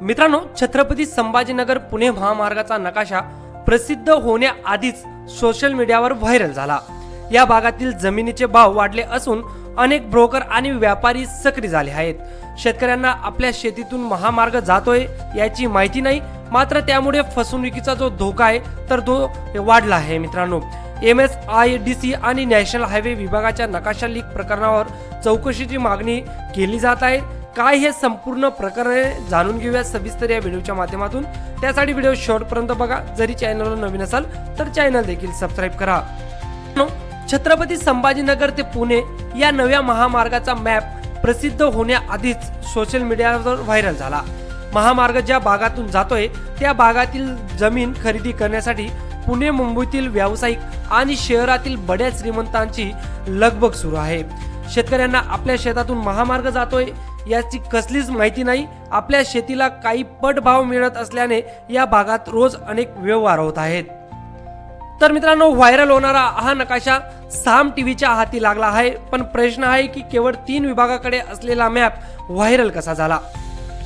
मित्रांनो छत्रपती संभाजीनगर पुणे महामार्गाचा नकाशा प्रसिद्ध होण्याआधीच सोशल मीडियावर व्हायरल झाला. या भागातील जमिनीचे भाव वाढले असून अनेक ब्रोकर आणि व्यापारी सक्रिय झाले आहेत. शेतकऱ्यांना आपल्या शेतीतून महामार्ग जातोय याची माहिती नाही मात्र त्यामुळे फसवणुकीचा जो धोका आहे तर तो वाढला आहे मित्रांनो. M S I D C आणि नॅशनल हायवे विभागाच्या नकाशा लीक प्रकरणावर चौकशीची मागणी केली जात आहे. काय हे संपूर्ण प्रकरण जाणून घेऊया सविस्तर या व्हिडिओच्या माध्यमातून. त्यासाठी व्हिडिओ शेवटपर्यंत बघा. जरी चॅनलवर नवीन असाल तर चॅनल देखील सबस्क्राईब करा. छत्रपती संभाजीनगर ते पुणे या नव्या महामार्गाचा मॅप प्रसिद्ध होण्याआधीच सोशल मीडियावर व्हायरल झाला. महामार्ग ज्या भागातून जातोय त्या भागातील जमीन खरेदी करण्यासाठी पुणे मुंबईतील व्यावसायिक आणि शहरातील बड्या श्रीमंतांची लगबग सुरू आहे. शेतकऱ्यांना आपल्या शेतातून महामार्ग जातोय याची कसलीच माहिती नाही. आपल्या शेतीला काही पट भाव मिळत असल्याने या भागात रोज अनेक व्यवहार होत आहेत. तर मित्रांनो व्हायरल होणारा हा नकाशा साम टीव्हीच्या हाती लागला आहे. पण प्रश्न आहे की केवळ तीन विभागाकडे असलेला मॅप व्हायरल कसा झाला?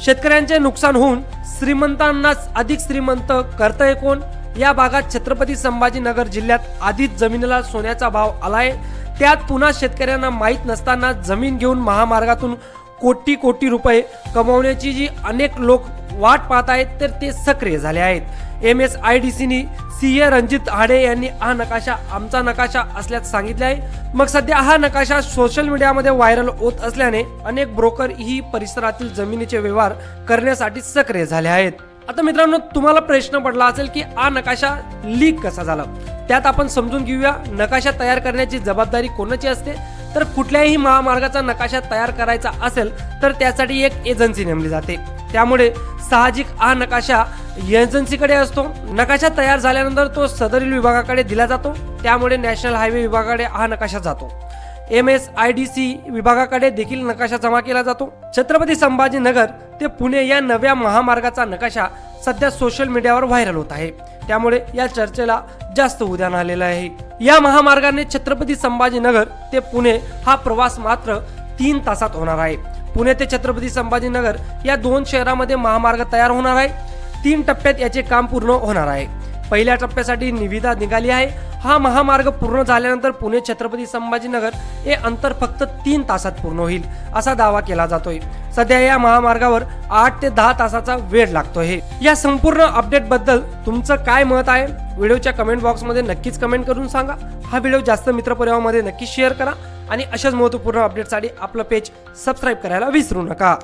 शेतकऱ्यांचे नुकसान होऊन श्रीमंतांनाच अधिक श्रीमंत करतय कोण? या भागात छत्रपती संभाजीनगर जिल्ह्यात आधीच जमिनीला सोन्याचा भाव आलाय. त्यात पुन्हा शेतकऱ्यांना माहीत नसताना जमीन घेऊन महामार्गातून कोटी कोटी रुपये कमवण्याची जी अनेक लोक वाट पाहत आहेत तर ते सक्रिय झाले आहेत. एम एस आय डी सीनी सी ए रणजित हाडे यांनी हा नकाशा आमचा नकाशा असल्याचं सांगितले आहे. मग सध्या हा नकाशा सोशल मीडियामध्ये व्हायरल होत असल्याने अनेक ब्रोकर ही परिसरातील जमिनीचे व्यवहार करण्यासाठी सक्रिय झाले आहेत. आता मित्रांनो तुम्हाला प्रश्न पडला असेल की हा नकाशा लीक कसा झाला? त्यात आपण समजून घेऊया नकाशा तयार करण्याची जबाबदारी कोणाची असते? तर कुठल्याही महामार्गाचा नकाशा तयार करायचा असेल तर त्यासाठी एक एजन्सी नेमली जाते. त्यामुळे साहजिक हा नकाशा एजन्सीकडे असतो. नकाशा तयार झाल्यानंतर तो सदरील विभागाकडे दिला जातो. त्यामुळे नॅशनल हायवे विभागाकडे हा नकाशा जातो. M S I D C विभागाकडे देखील नकाशा जमा केला जातो. छत्रपती संभाजीनगर ते पुणे या नव्या महामार्गाचा नकाशा सध्या सोशल मीडियावर व्हायरल होत आहे. त्यामुळे या चर्चेला जास्त उद्यान आलेलं आहे. या महामार्गाने छत्रपती संभाजीनगर ते पुणे हा प्रवास मात्र तीन तासात होणार आहे. पुणे ते छत्रपती संभाजीनगर या दोन शहरामध्ये महामार्ग तयार होणार आहे. तीन टप्प्यात याचे काम पूर्ण होणार आहे. पहिल्या टप्प्यासाठी निविदा निघाली आहे. हा महामार्ग पूर्ण झाल्यानंतर पुणे छत्रपती संभाजीनगर हे अंतर फक्त तीन तासात पूर्ण होईल असा दावा केला जातोय. सध्या या महामार्गावर आठ ते दहा तासाचा वेळ लागतो हे. या संपूर्ण अपडेटबद्दल तुमचं काय मत आहे? व्हिडिओच्या कमेंट बॉक्समध्ये नक्कीच कमेंट करून सांगा. हा व्हिडिओ जास्त मित्रपरिवारामध्ये नक्कीच शेअर करा आणि अशाच महत्त्वपूर्ण अपडेटसाठी आपलं पेज सबस्क्राईब करायला विसरू नका.